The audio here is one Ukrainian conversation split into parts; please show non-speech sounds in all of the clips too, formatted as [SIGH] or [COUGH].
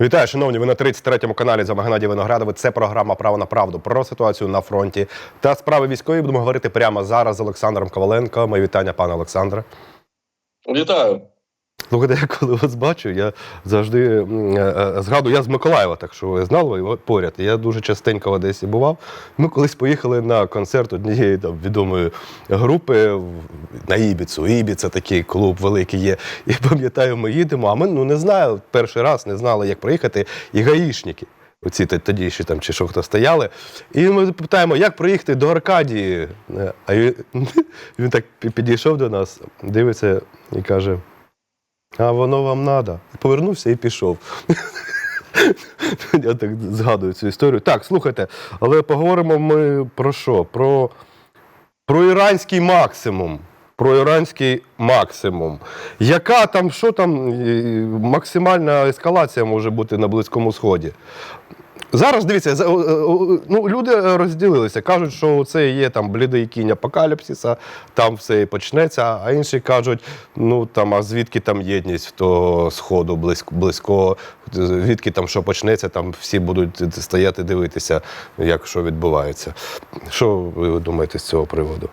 Вітаю, шановні. Ви на 33-му каналі за Геннадій Виноградови. Це програма Право на правду про ситуацію на фронті та справи військові. Будемо говорити прямо зараз з Олександром Коваленко. Мої вітання, пане Олександре. Вітаю. Слухайте, я коли вас бачу, я завжди е, е, згадую, я з Миколаєва, так що ви знали, поряд. Я дуже частенько в Одесі бував. Ми колись поїхали на концерт однієї там відомої групи на Ібіцу. Ібіца такий клуб великий є. І пам'ятаю, ми їдемо, а ми ну не знаю, перший раз не знали, як проїхати. І гаїшники. Оці тоді ще там чи що хто стояли. І ми питаємо, як проїхати до Аркадії. Е, А він, [LAUGHS] він так підійшов до нас, дивиться і каже: а воно вам надо. Повернувся і пішов. Я так згадую цю історію. Так, слухайте, але поговоримо ми про що? Про, про іранський максимум. Про іранський максимум. Яка там, що там максимальна ескалація може бути на Близькому Сході? Зараз дивіться, за- о- о- ну, люди розділилися. Кажуть, що це є там блідий кінь апокаліпсиса, там все і почнеться, а інші кажуть, ну там, а звідки там єдність до сходу близько, близько, звідки там що почнеться, там всі будуть стояти дивитися, як що відбувається. Що ви думаєте з цього приводу?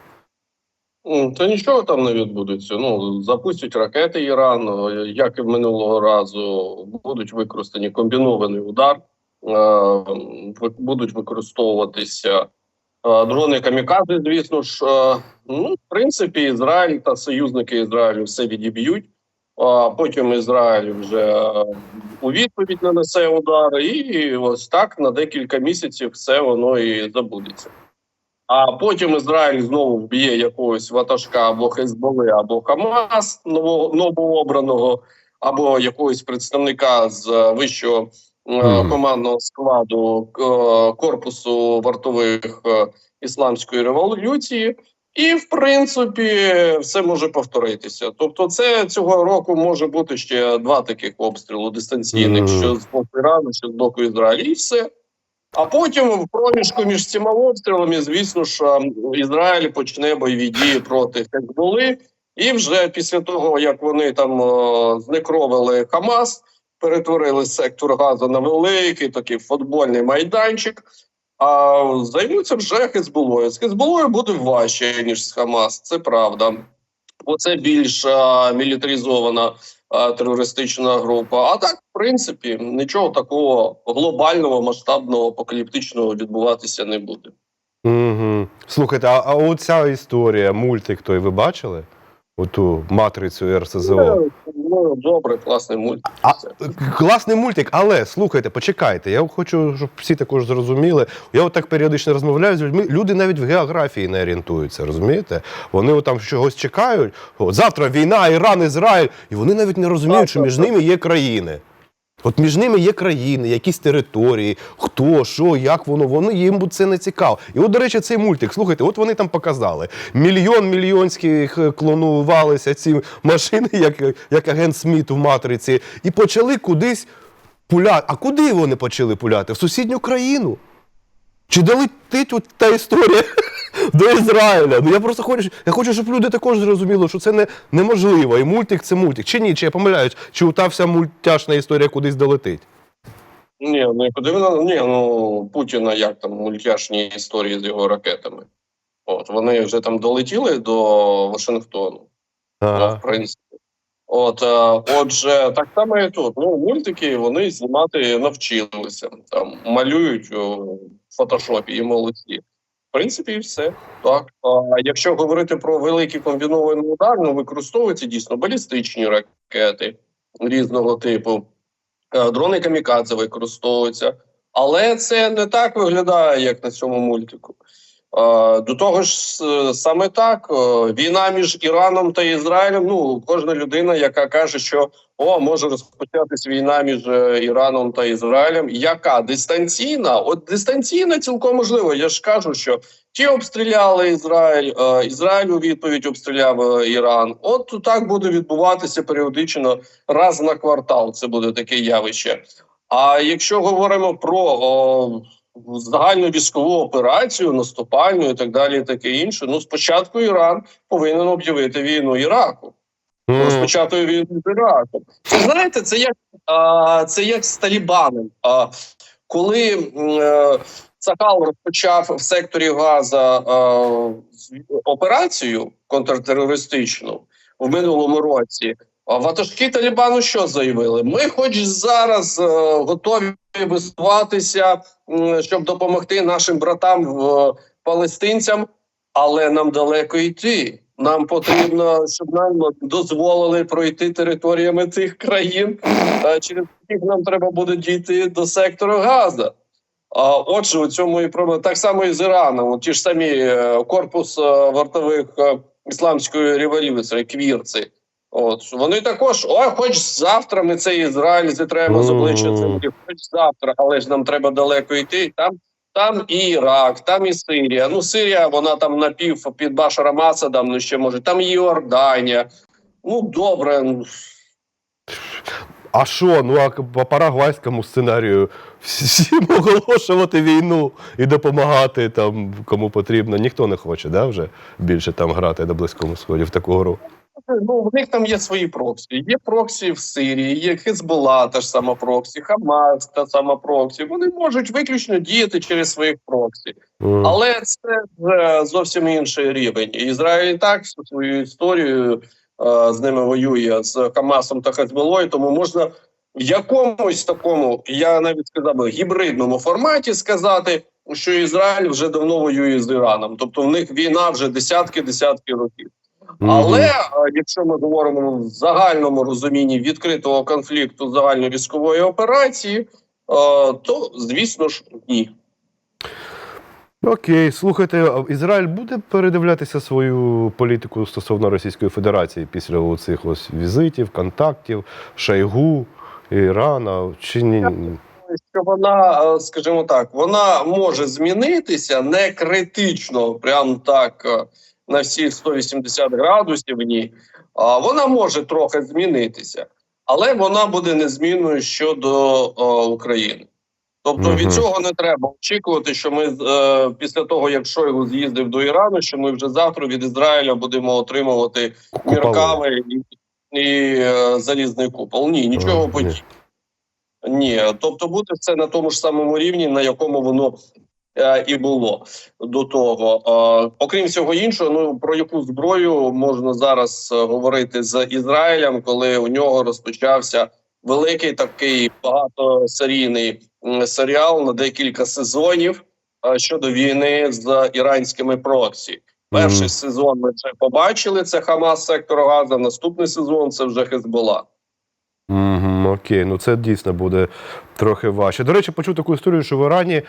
Та нічого там не відбудеться. Ну запустять ракети Іран, е, як і минулого разу, будуть використані комбінований удар, е, будуть використовуватися е, дрони камікадзе. Звісно ж, е, ну в принципі, Ізраїль та союзники Ізраїлю все відіб'ють. А потім Ізраїль вже е, у відповідь нанесе удар, і ось так на декілька місяців все воно і забудеться. А потім Ізраїль знову вб'є якогось ватажка або Хезболи, або Хамас нового новообраного, або якогось представника з е, вищого е, командного складу е, корпусу вартових е, ісламської революції. І в принципі все може повторитися. Тобто, це цього року може бути ще два таких обстрілу дистанційних, Мгм. що з боку Ірану, що з боку Ізраїлю, і все. А потім в проміжку між цими обстрілами, звісно ж, Ізраїль почне бойові дії проти Хезболи. І вже після того, як вони там знекровили Хамас, перетворили сектор газу на великий такий футбольний майданчик. А займуться вже Хезболою. З Хезболою буде важче, ніж з Хамас, це правда. Бо це більш а, мілітаризована а, терористична група. А так, в принципі, нічого такого глобального, масштабного, апокаліптичного відбуватися не буде. Угу. Слухайте, а, а оця історія, мультик той ви бачили? Оту матрицю РСЗО. Ну, добре, класний мультик. А, класний мультик, але слухайте, почекайте. Я хочу, щоб всі також зрозуміли. Я отак періодично розмовляю з людьми. Люди навіть в географії не орієнтуються, розумієте? Вони от там чогось чекають. От завтра війна, Іран, Ізраїль, і вони навіть не розуміють, що між ними є країни. От між ними є країни, якісь території, хто, що, як воно, воно їм це не цікаво. І от, до речі, цей мультик, слухайте, от вони там показали. Мільйон мільйонських е, клонувалися ці машини, як, як агент Сміт в матриці, і почали кудись пуляти. А куди вони почали пуляти? В сусідню країну. Чи долетить от та історія до Ізраїля? Ну я просто хочу, я хочу, щоб люди також зрозуміли, що це не, неможливо. І мультик це мультик. Чи ні? Чи я помиляюсь, чи та вся мультяшна історія кудись долетить? Ні, ну куди вона ні, ну Путіна як там мультяшні історії з його ракетами. От вони вже там долетіли до Вашингтону. Ну, Ага. в принципі. От, е, отже, так само і тут. Ну, мультики вони знімати навчилися. Там малюють у в фотошопі і молодці. В принципі, і все. Так. А якщо говорити про великі комбіновані удар, ну використовуються дійсно балістичні ракети різного типу. Е, Дрони камікадзе використовуються. Але це не так виглядає, як на цьому мультику. Е, До того ж, саме так, е, війна між Іраном та Ізраїлем. Ну, кожна людина, яка каже, що о, може розпочатись війна між е, Іраном та Ізраїлем. Яка дистанційна? От дистанційна цілком можливо. Я ж кажу, що ті обстріляли Ізраїль, Ізраїль у відповідь обстріляв Іран. От так буде відбуватися періодично раз на квартал. Це буде таке явище. А якщо говоримо про о, загальну військову операцію, наступальну і так далі, і таке інше. Ну спочатку Іран повинен об'явити війну Іраку. М. розпочатої війни з Іраком. Це знаєте, це як а, це як з Талібаном. А, коли м, е, розпочав в секторі Газа а, операцію контртерористичну в минулому році. А ватажки Талібану що заявили? Ми, хоч зараз е, готові висуватися, щоб допомогти нашим братам палестинцям, але нам далеко йти. Нам потрібно, щоб нам дозволили пройти територіями цих країн, через яких нам треба буде дійти до сектору Газа. А отже, у цьому і проблема. Так само і з Іраном. Ті ж самі е, корпус е, вартових е, ісламської революції, квірці. От вони також, ой, хоч завтра ми цей Ізраїль зітремо з обличчя землі, хоч завтра, але ж нам треба далеко йти. Там, там і Ірак, там і Сирія. Ну, Сирія, вона там напів під Башаром Асадом, ну ще може, там і Йорданія. Ну, добре, ну, А що? Ну а по парагвайському сценарію всім [LAUGHS] оголошувати війну і допомагати там кому потрібно. Ніхто не хоче, да, вже більше там грати на Близькому Сході в таку гру. Ну, в них там є свої проксі. Є проксі в Сирії, є Хезбола, та ж сама проксі, Хамас, та сама проксі. Вони можуть виключно діяти через своїх проксі. М. Але це вже зовсім інший рівень. Ізраїль і так свою історію е, з ними воює з Хамасом та Хезболою, тому можна в якомусь такому, я навіть сказав би, гібридному форматі сказати, що Ізраїль вже давно воює з Іраном. Тобто в них війна вже десятки-десятки років. Але е, якщо ми говоримо в загальному розумінні відкритого конфлікту загальної військової операції, е, то звісно ж ні. Окей, слухайте, Ізраїль буде передивлятися свою політику стосовно Російської Федерації після цих ось візитів, контактів, Шойгу, Ірана чи ні? Що вона, е, скажімо так, вона може змінитися не критично, прям так на всі 180 градусів. Ні, а вона може трохи змінитися, але вона буде незмінною щодо України. Тобто від цього не треба очікувати, що ми е, після того, як Шойгу з'їздив до Ірану, що ми вже завтра від Ізраїля будемо отримувати міркави і, і е, залізний купол. Ні, нічого подібного. Ні, тобто буде все на тому ж самому рівні, на якому воно і було до того. Е, окрім всього іншого, ну про яку зброю можна зараз е, говорити з Ізраїлем, коли у нього розпочався великий такий багатосерійний серіал на декілька сезонів е, щодо війни з іранськими проксі. Перший Мгм. сезон ми вже побачили. Це Хамас сектор Газа. Наступний сезон це вже Хезбола. Мгм, окей, ну це дійсно буде трохи важче. До речі, почув таку історію, що в Ірані,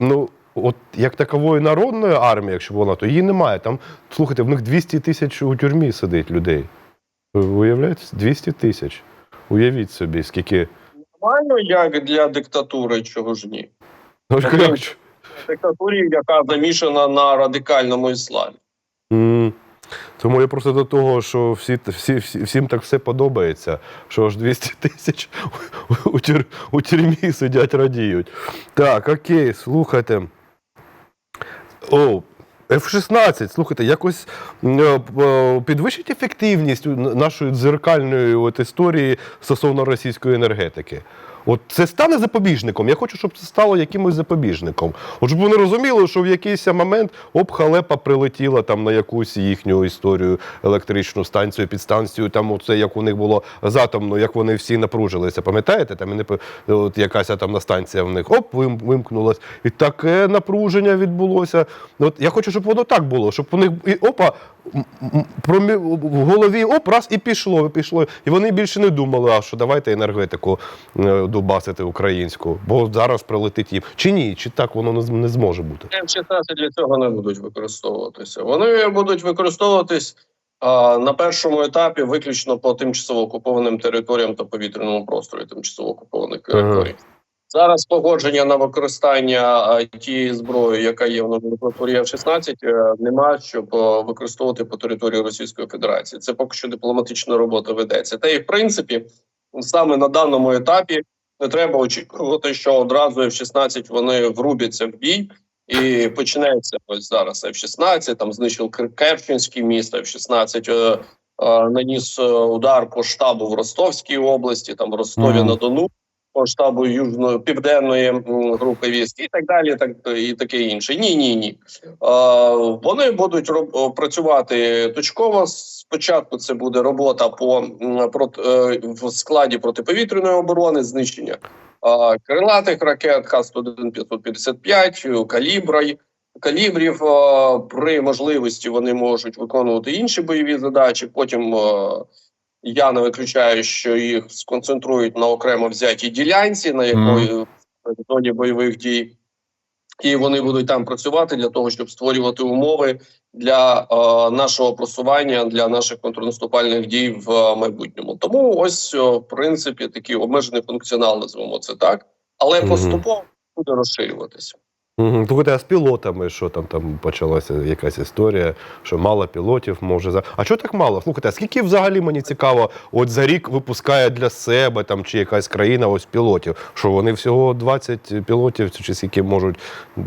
ну, от як такової народної армії, якщо вона, то її немає. Там, слухайте, в них 200 тисяч у тюрмі сидить людей. Ви уявляєте? 200 тисяч. Уявіть собі, скільки. Нормально, як для диктатури, чого ж ні? Ну, Диктатурі, яка замішана на радикальному ісламі. М. Тому я просто до того, що всі, всі, всі, всім так все подобається, що аж 200 тисяч у, тюр, у тюрмі сидять, радіють. Так, окей, слухайте. О, F-16, слухайте, якось е, е, підвищить ефективність нашої дзеркальної от історії стосовно російської енергетики. От це стане запобіжником. Я хочу, щоб це стало якимось запобіжником. От щоб вони розуміли, що в якийсь момент оп, халепа прилетіла там на якусь їхню історію, електричну станцію, підстанцію, там оце як у них було з атомною, як вони всі напружилися. Пам'ятаєте? Там не от якась атомна станція в них оп, вим, вимкнулась. І таке напруження відбулося. От я хочу, щоб воно так було, щоб у них і опа. В голові оп, раз і пішло, і пішло. І вони більше не думали, а що давайте енергетику е, дубасити українську, бо зараз прилетить їм. Чи ні? Чи так воно не зможе бути? М-16 для цього не будуть використовуватися. Вони будуть використовуватись а, на першому етапі виключно по тимчасово окупованим територіям та повітряному просторі тимчасово окупованих Ага. Зараз погодження на використання тієї зброї, яка є в номенклатурі F-16, е, нема, щоб е, використовувати по території Російської Федерації. Це поки що дипломатична робота ведеться. Та і в принципі, саме на даному етапі не треба очікувати, що одразу F-16 вони врубяться в бій. І починається ось зараз F-16, там знищив Кер- Керченський міст, F-16 е, наніс удар по штабу в Ростовській області, там Ростові на Дону, штабу Южної Південної групи військ і так далі, так і таке інше. Ні, ні, ні. Вони будуть працювати точково. Спочатку це буде робота по е, в складі протиповітряної оборони, знищення крилатих ракет Х-101 555, е, калібра, калібрів. При можливості вони можуть виконувати інші бойові задачі. Потім я не виключаю, що їх сконцентрують на окремо взятій ділянці, на якої в зоні бойових дій. І вони будуть там працювати для того, щоб створювати умови для е, нашого просування, для наших контрнаступальних дій в е, майбутньому. Тому ось е, в принципі такий обмежений функціонал, назвемо це так, але Мгм. поступово буде розширюватися. Угу. Слухайте, а з пілотами, що там там почалася якась історія, що мало пілотів може за. А чого так мало? Слухайте, а скільки взагалі мені цікаво, от за рік випускає для себе там чи якась країна ось пілотів? Що вони всього 20 пілотів, чи скільки можуть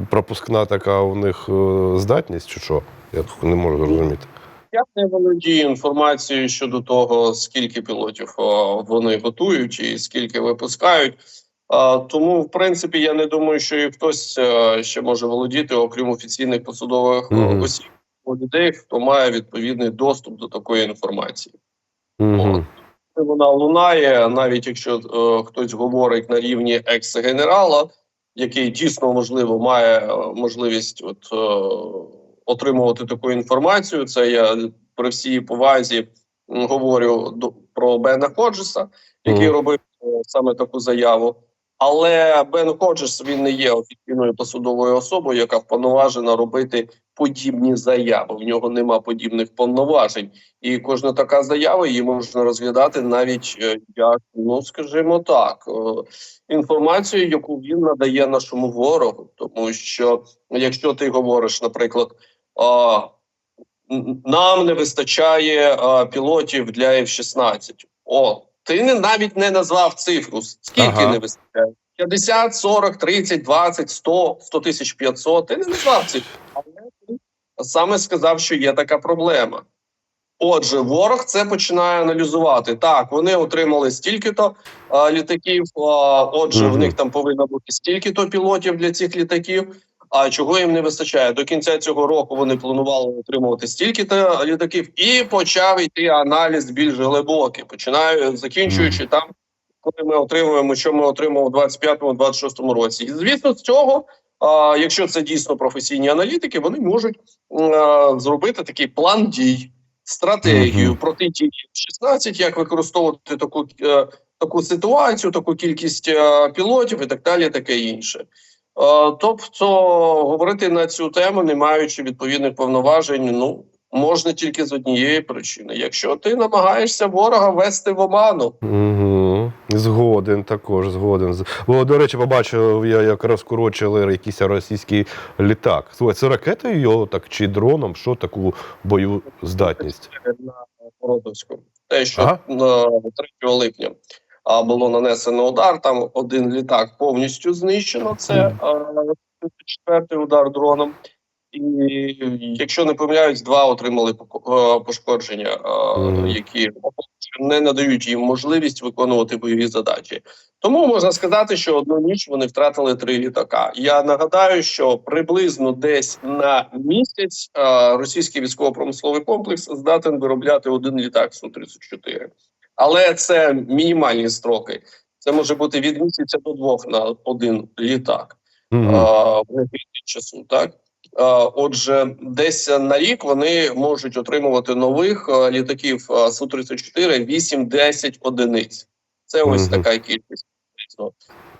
пропускна така у них е, здатність, чи що? Я не можу зрозуміти. Я не володію інформацією щодо того, скільки пілотів вони готують і скільки випускають. Тому, в принципі, я не думаю, що і хтось е, ще може володіти, окрім офіційних посадових е, Мгм. осіб людей, хто має відповідний доступ до такої інформації. Угу. Вона лунає, навіть якщо е, хтось говорить на рівні екс-генерала, який дійсно можливо має е, можливість от, е, отримувати таку інформацію. Це я при всій повазі говорю до, про Бена Ходжеса, який Мгм. робив е, саме таку заяву. Але Бен Ходжес він не є офіційною посадовою особою, яка вповноважена робити подібні заяви. В нього нема подібних повноважень. І кожна така заява її можна розглядати навіть е, як, ну скажімо так, е, інформацію, яку він надає нашому ворогу. Тому що якщо ти говориш, наприклад, нам не вистачає пілотів для F-16. О, ти не навіть не назвав цифру. Скільки Ага. не вистачає? 50, 40, 30, 20, 100, 100 тисяч 500. Ти не назвав цифру. Але ти саме сказав, що є така проблема. Отже, ворог це починає аналізувати. Так, вони отримали стільки-то а, літаків. А, отже, Мгм. в них там повинно бути стільки-то пілотів для цих літаків. А чого їм не вистачає? До кінця цього року вони планували отримувати стільки-то літаків, і почав йти аналіз більш глибокий. Починаю закінчуючи там, коли ми отримуємо, що ми отримали у 25-26 році. І звісно, з цього, а, якщо це дійсно професійні аналітики, вони можуть а, зробити такий план дій стратегію Мгм. протидії 16, як використовувати таку, е, таку ситуацію, таку кількість е, пілотів і так далі, таке інше. Е, тобто говорити на цю тему, не маючи відповідних повноважень, ну можна тільки з однієї причини. Якщо ти намагаєшся ворога вести в оману, Угу. Згоден також, згоден. Бо, до речі, побачив, я як розкорочили якийсь російський літак. Слухай, це ракетою його так чи дроном? Що таку бойову здатність? на Породовську, те, що Ага. на 3 липня було нанесено удар. Там один літак повністю знищено. Це а, четвертий удар дроном. І якщо не помиляюсь, два отримали пошкодження, які не надають їм можливість виконувати бойові задачі. Тому можна сказати, що одну ніч вони втратили три літака. Я нагадаю, що приблизно десь на місяць російський військово-промисловий комплекс здатен виробляти один літак су 34 але це мінімальні строки. Це може бути від місяця до двох на один літак Угу. а, в часу. Так А, отже, десь на рік вони можуть отримувати нових а, літаків су 34 8-10 одиниць. Це ось Мгм. така кількість.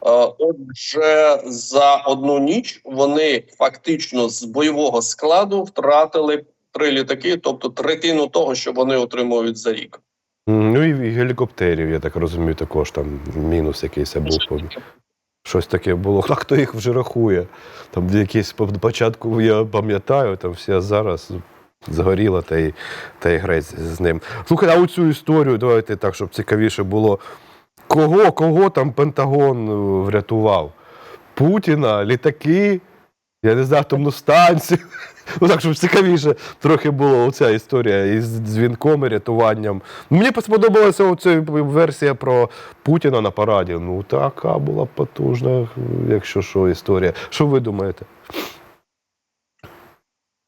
А, Отже, за одну ніч вони фактично з бойового складу втратили три літаки, тобто третину того, що вони отримують за рік. Ну і гелікоптерів, я так розумію, також там мінус якийсь був. Щось таке було. [LAUGHS] А хто їх вже рахує? Там якийсь по- початку я пам'ятаю, там все зараз згоріло та й, та й грець з ним. Слухай, а оцю історію, давайте так, щоб цікавіше було. Кого, кого там Пентагон е, врятував? Путіна, літаки я не знаю, атомну станцію. [LAUGHS] Ну так, щоб цікавіше трохи було оця історія із дзвінком і рятуванням. Мені сподобалася оця версія про Путіна на параді. Ну, така була потужна, якщо що, історія. Що ви думаєте?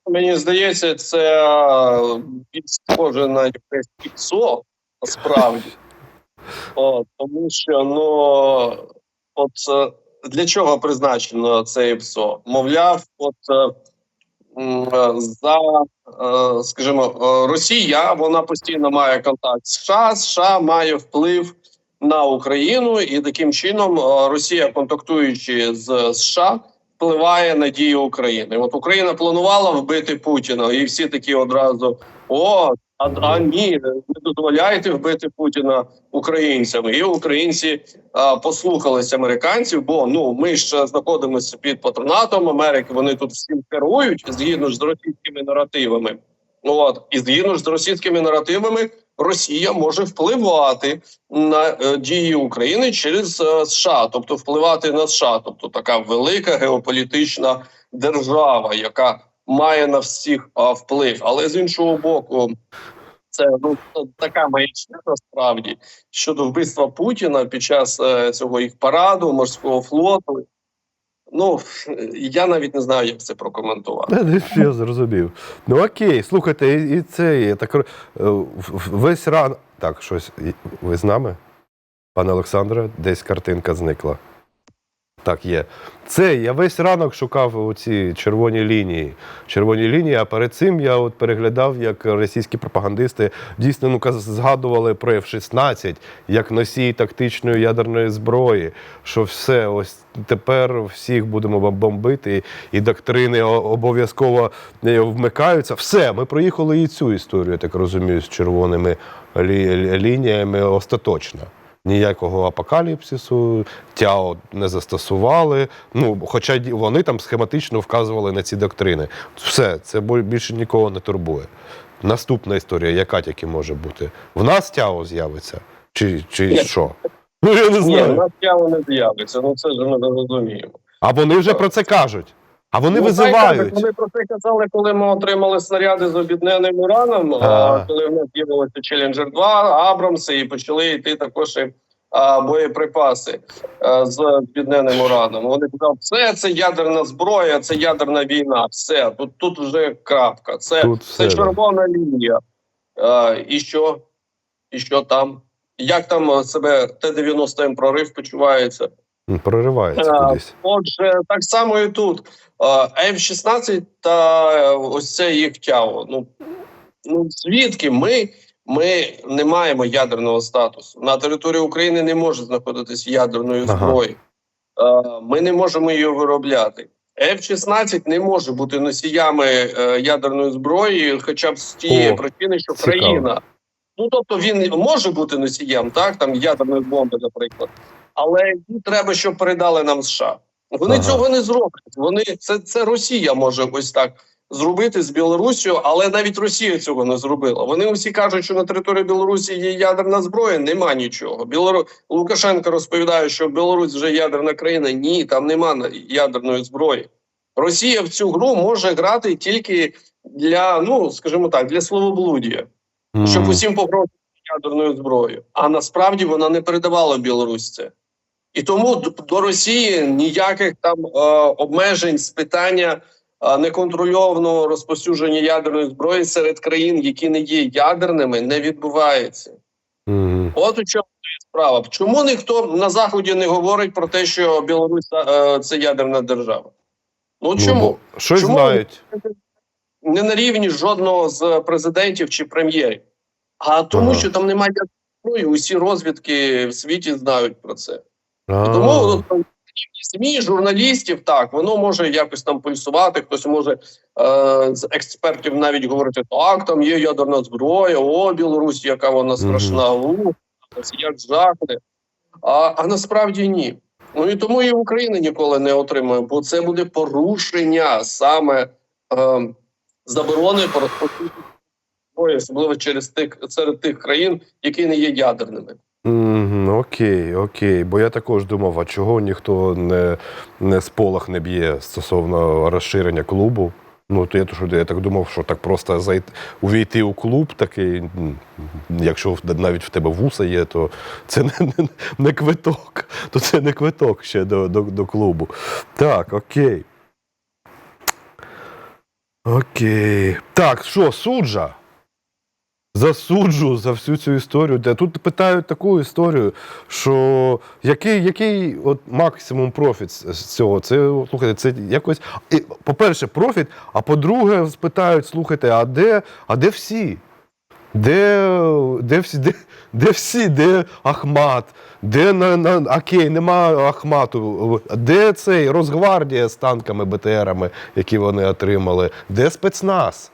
Мені здається, це е, більш схоже на якесь піцо, насправді. [LAUGHS] О, тому що ну, от е, для чого призначено це ПСО? Мовляв, от е, за, е, скажімо, е, Росія вона постійно має контакт з США, США має вплив на Україну, і таким чином е, Росія, контактуючи з США, впливає на дії України. От Україна планувала вбити Путіна, і всі такі одразу: о, а, а ні, не дозволяйте вбити Путіна українцям. І українці а, послухались американців, бо ну ми ж знаходимося під патронатом Америки. Вони тут всім керують згідно ж з російськими наративами. От і згідно ж з російськими наративами, Росія може впливати на е, дії України через е, США, тобто впливати на США, тобто така велика геополітична держава, яка має на всіх а, вплив. Але з іншого боку, це ну така маячня насправді щодо вбивства Путіна під час е, цього їх параду морського флоту. Ну я навіть не знаю, як це прокоментувати. Я зрозумів. Ну окей, слухайте, і, і це є так е, весь ран. Так, щось. Ви з нами? Пане Олександре, десь картинка зникла. Так, є. Це я весь ранок шукав оці червоні лінії. Червоні лінії, а перед цим я от переглядав, як російські пропагандисти дійсно ну, згадували про F-16 як носій тактичної ядерної зброї. Що все, ось тепер всіх будемо бомбити, і доктрини обов'язково е, вмикаються. Все, ми проїхали і цю історію, я так розумію, з червоними лі- лі- лініями остаточно. Ніякого апокаліпсису, тяо не застосували. Ну, хоча вони там схематично вказували на ці доктрини. Все, це більше нікого не турбує. Наступна історія, яка тільки може бути? В нас тяо з'явиться? Чи, чи Ні. що? Ну я не Ні, в знаю. нас явно не з'явиться. Ну це ж ми не розуміємо. А вони вже про це кажуть. А вони Ну, визивають. Вони про це казали, коли ми отримали снаряди з обідненим ураном. А. А, коли в нас з'явилося Челленджер 2, Абрамси, і почали йти також і, а, боєприпаси а, з обідненим ураном. Вони казали, все це ядерна зброя, це ядерна війна. Все тут тут вже крапка. Це, Тут це все, червона лінія. А, і що? І що там? Як там себе Т-90М прорив почувається? Проривається кудись. Отже, так само і тут. Е, F-16 та е, ось це їх тяво. Ну, ну звідки ми, ми не маємо ядерного статусу. На території України не може знаходитись ядерної Ага. зброї. Е, Ми не можемо її виробляти. F-16 не може бути носіями е, ядерної зброї, хоча б з тієї О, причини, що цікаво. країна. Ну тобто він може бути носієм, так там ядерної бомби, наприклад, але їй треба, щоб передали нам США. Вони Ага. цього не зроблять. Вони це, це Росія може ось так зробити з Білорусію, але навіть Росія цього не зробила. Вони всі кажуть, що на території Білорусі є ядерна зброя. Нема нічого. Білору... Лукашенко розповідає, що Білорусь вже ядерна країна. Ні, там нема ядерної зброї. Росія в цю гру може грати тільки для, ну скажімо так, для словоблудія щоб усім погрожувати ядерною зброєю. А насправді вона не передавала Білорусь це. І тому до Росії ніяких там е, обмежень з питання е, неконтрольованого розповсюдження ядерної зброї серед країн, які не є ядерними, не відбувається. Мгм. От у чому є справа. Чому ніхто на заході не говорить про те, що Білорусь е, це ядерна держава? Ну Ну, чому? бо Щось Чому? знають. не на рівні жодного з президентів чи прем'єрів, а тому, Ага. що там немає зброї, усі розвідки в світі знають про це. А. Тому от, СМІ, журналістів, так, воно може якось там пульсувати, хтось може е, з експертів навіть говорити, так, там є ядерна зброя, о, Білорусь, яка вона страшна, у, як жахне. А, а насправді ні. Ну і тому і Україна ніколи не отримує, бо це буде порушення саме е, заборони розповсюдженню зброї, особливо через тих серед тих країн, які не є ядерними. Мгм, окей, окей. Бо я також думав, а чого ніхто не, не сполох не б'є стосовно розширення клубу. Ну, то я, то, що я так думав, що так просто зайти, увійти у клуб такий, якщо навіть в тебе вуса є, то це не, не, не квиток. То це не квиток ще до, до, до клубу. Так, окей. Окей. Так, що, суджа? Засуджу за всю цю історію. Де тут питають таку історію, що який, який от максимум профіт з цього? Це слухайте, це якось. По-перше, профіт, а по-друге, спитають: слухайте, а де, а де всі? Де, де, всі, де, де всі? Де Ахмат? Де на, на окей, нема Ахмату. Де цей Росгвардія з танками, БТРами, які вони отримали? Де спецназ?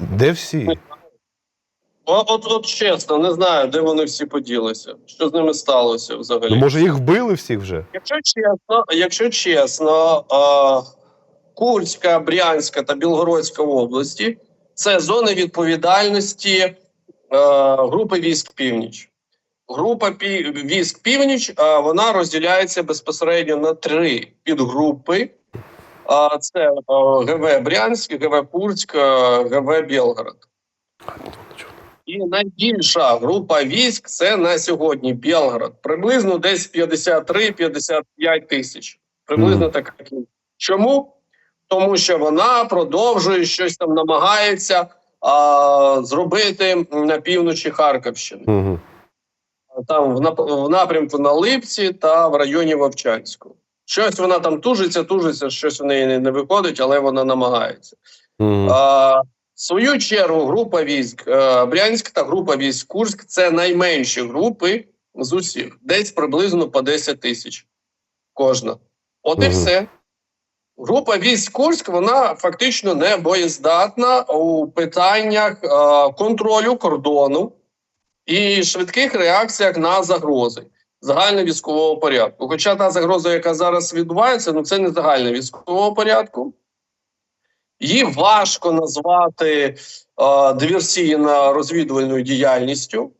Де всі? От, от, от чесно, не знаю, де вони всі поділися. Що з ними сталося взагалі? Ну, може, їх вбили всіх вже? Якщо чесно, якщо чесно, е, Курська, Брянська та Білгородська області це зони відповідальності е, групи військ Північ. Група військ Північ е, вона розділяється безпосередньо на три підгрупи. Е, це е, ГВ Брянськ, ГВ Курськ, е, ГВ Білгород. І найбільша група військ це на сьогодні Білгород. Приблизно десь 53-55 тисяч. Приблизно така кількість. Чому? Тому що вона продовжує щось там намагається а, зробити на півночі Харківщини, Угу. там в, в напрямку на Липці та в районі Вовчанську. Щось вона там тужиться, тужиться, щось в неї не, не виходить, але вона намагається. Угу. А, в свою чергу група військ е, Брянськ та група військ Курськ це найменші групи з усіх, десь приблизно по 10 тисяч кожна. От і все. Група військ Курськ вона фактично не боєздатна у питаннях е, контролю кордону і швидких реакціях на загрози загальновійськового порядку. Хоча та загроза, яка зараз відбувається, ну це не загальна військового порядку. Її важко назвати е, диверсійно-розвідувальною діяльністю,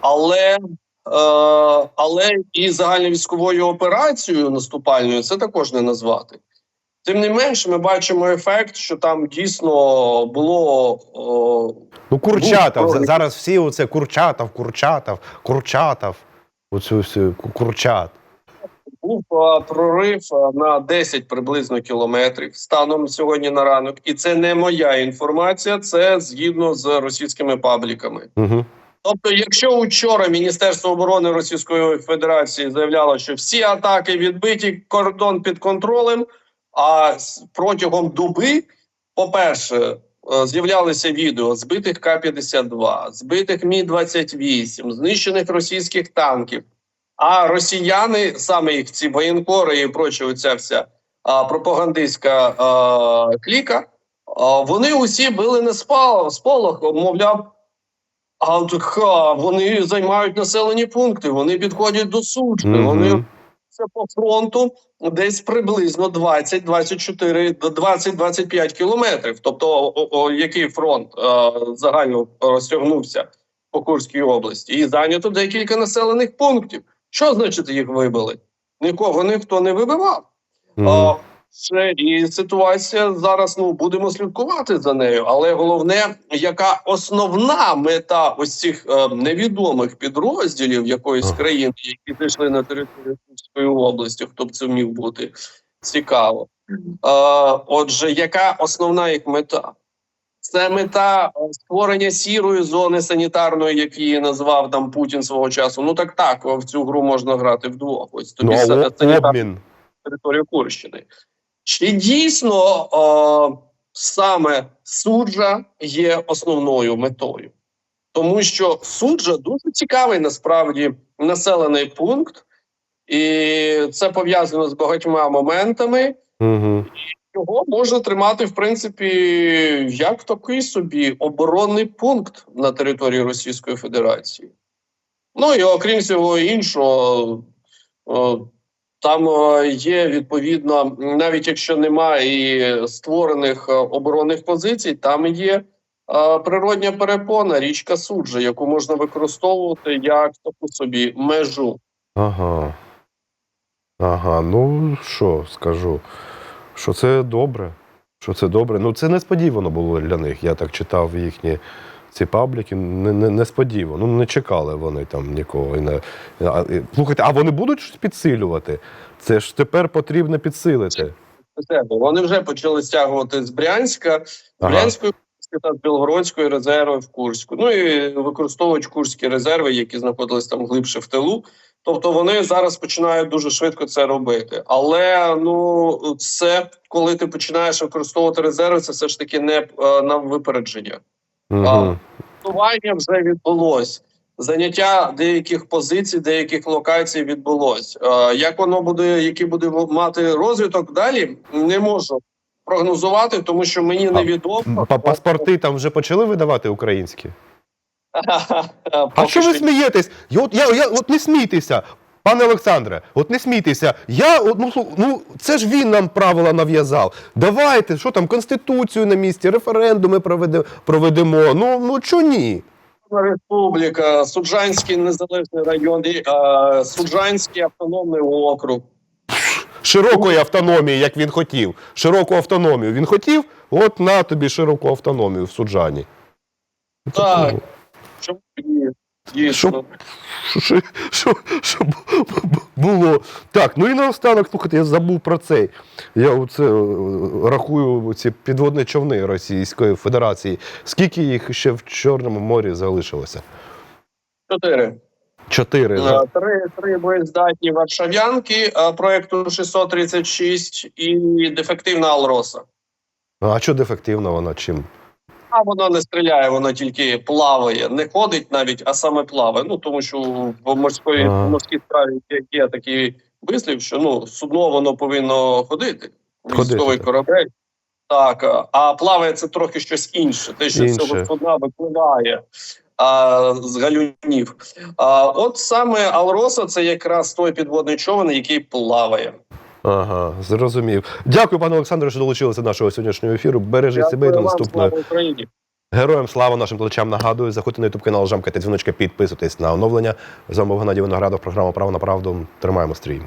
але, е, але і загальновійськовою операцією наступальною це також не назвати. Тим не менш, ми бачимо ефект, що там дійсно було о, Ну, Курчатов. Ну, Зараз всі оце Курчатов, Курчатов, Курчатов. Оцю всю Курчат. був прорив на 10 приблизно кілометрів станом сьогодні на ранок, і це не моя інформація, це згідно з російськими пабліками. Угу. Тобто, якщо учора Міністерство оборони Російської Федерації заявляло, що всі атаки відбиті, кордон під контролем, а протягом доби, по-перше, е, з'являлися відео збитих К-52, збитих Мі-28, знищених російських танків. А росіяни, саме їх ці воєнкори і проча оця вся а, пропагандистська а, кліка, а, вони усі били на спал, сполох, мовляв, а вони займають населені пункти, вони підходять до Сучки, вони це по фронту десь приблизно 20-24 до 20-25 кілометрів. Тобто, о, о, який фронт е, загально розтягнувся по Курській області, і зайнято декілька населених пунктів. Що значить їх вибили? Нікого ніхто не вибивав. А, Це і ситуація зараз. Ну будемо слідкувати за нею. Але головне, яка основна мета ось цих е, невідомих підрозділів якоїсь країни, які зайшли на територію Курської області, хто б це міг бути цікаво. Е, отже, яка основна їх мета? Це мета е, створення сірої зони санітарної, як її назвав там Путін свого часу. Ну так так, в цю гру можна грати вдвох. Ось тобі Ну, са- а санітарна обмін. територію Курщини. Чи дійсно о, саме суджа є основною метою? Тому що суджа дуже цікавий насправді населений пункт, і це пов'язано з багатьма моментами. Угу. Його можна тримати, в принципі, як такий собі оборонний пункт на території Російської Федерації. Ну і окрім всього іншого, там е, є відповідно, навіть якщо немає і створених е, оборонних позицій, там є А, природня перепона, річка Суджа, яку можна використовувати як таку собі межу. Ага. Ага, ну що скажу? Що це добре. Що це добре. Ну, це несподівано було для них. Я так читав їхні ці пабліки. Не, не, несподівано. Ну, не чекали вони там нікого. І не, а, і- слухайте, а вони будуть щось підсилювати? Це ж тепер потрібно підсилити. Вони вже почали стягувати з Брянська, Ага. Брянської та з Білгородської резерви в Курську. Ну і використовують курські резерви, які знаходились там глибше в тилу. Тобто вони зараз починають дуже швидко це робити. Але ну це коли ти починаєш використовувати резерви, це все ж таки не е, на випередження. Угу. Вже відбулось. Заняття деяких позицій, деяких локацій відбулось. Як воно буде, який буде мати розвиток далі, не можу прогнозувати, тому що мені невідомо. Па- Паспорти там вже почали видавати українські. [LAUGHS] А що ви смієтесь? Я, от, я, я, от не смійтеся, пане Олександре, от не смійтеся. Я, ну, ну, це ж він нам правила нав'язав. Давайте, що там, Конституцію на місці, референдуми проведе, проведемо. Ну, ну чого ні? Республіка, Суджанський незалежний район, Суджанський автономний округ. Широкої автономії, як він хотів. Широку автономію він хотів, от на тобі широку автономію в суджані. Так. Чому ні? Щоб- Що, що, що бу- бу- було. Так, ну і наостанок, слухайте, я забув про цей. Я оце е, рахую ці підводні човни Російської Федерації. Скільки їх ще в Чорному морі залишилося? Чотири. Чотири. Е, да? Три, три боєздатні варшавянки е, проекту 636 і дефективна Алроса. А що дефективна вона чим? А воно не стріляє, воно тільки плаває, не ходить навіть, а саме плаває. Ну тому що в морської в морській справі є, є такий вислів, що ну судно воно повинно ходити. Військовий корабель. Так, а- плаває це трохи щось інше. Те, що Інше. цього судна випливає а, з галюнів. А, от саме Алроса це якраз той підводний човен, який плаває. Ага, зрозумів. Дякую, пане Олександре, що долучилися до нашого сьогоднішнього ефіру. Бережіть себе і до наступного. Героям слава нашим глядачам нагадую. Заходьте на ютуб канал, жамкайте дзвіночка, підписуйтесь на оновлення. З вами був Геннадій Виноградов, програма Право на правду. Тримаємо стрій.